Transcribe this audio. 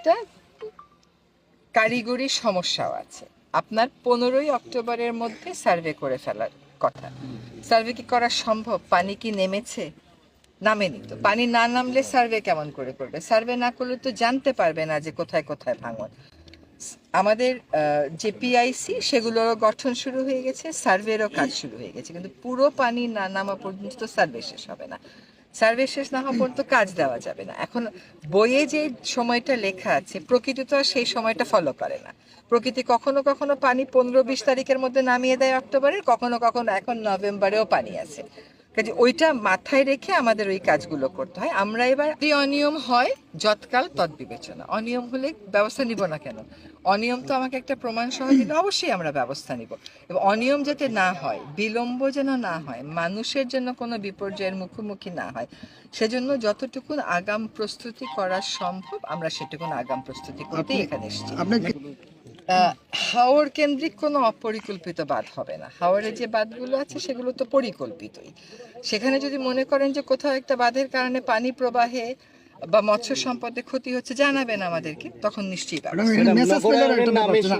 একটা কারিগরি সমস্যাও আছে। আপনার পনেরোই অক্টোবরের মধ্যে সার্ভে করে ফেলার কথা। সার্ভে কি করা সম্ভব? পানি কি নেমেছে? নামেনি তো। পানি না নামলে সার্ভে কেমন করে করবে? সার্ভে না করলে তো জানতে পারবে না যে কোথায় কোথায় ভাঙন। আমাদের যে পিআইসি সেগুলোরও গঠন শুরু হয়ে গেছে, সার্ভেরও কাজ শুরু হয়ে গেছে। কিন্তু পুরো পানি না নামা পর্যন্ত সার্ভে শেষ হবে না। সার্ভে শেষ না হওয়া পর্যন্ত কাজ দেওয়া যাবে না। এখন বইয়ে যে সময়টা লেখা আছে, প্রকৃতি তো আর সেই সময়টা ফলো করে না। প্রকৃতি কখনো কখনো পানি পনেরো বিশ তারিখের মধ্যে নামিয়ে দেয় অক্টোবরের, কখনো কখনো এখন নভেম্বরেও পানি আছে। কাজে ওইটা মাথায় রেখে আমাদের ওই কাজগুলো করতে হয়। আমরা এবার যদি অনিয়ম হয় যৎকাল তৎ বিবেচনা। অনিয়ম হলে ব্যবস্থা নিব না কেন? অনিয়ম তো আমাকে একটা প্রমাণ সহ দিলে অবশ্যই আমরা ব্যবস্থা নিব। এবং অনিয়ম যাতে না হয় বিলম্ব যেন না হয় মানুষের জন্য কোনো বিপর্যয়ের মুখোমুখি না হয় সেজন্য যতটুকু আগাম প্রস্তুতি করা সম্ভব আমরা সেটুকুন আগাম প্রস্তুতি করতে এখানে এসেছি। হাওর কেন্দ্রিক কোনো অপরিকল্পিত বাদ হবে না। হাওরের যে বাঁধগুলো আছে সেগুলো তো পরিকল্পিতই। সেখানে যদি মনে করেন যে কোথাও একটা বাঁধের কারণে পানি প্রবাহে বা মৎস্য সম্পদে ক্ষতি হচ্ছে জানাবেন আমাদেরকে তখন নিশ্চয়ই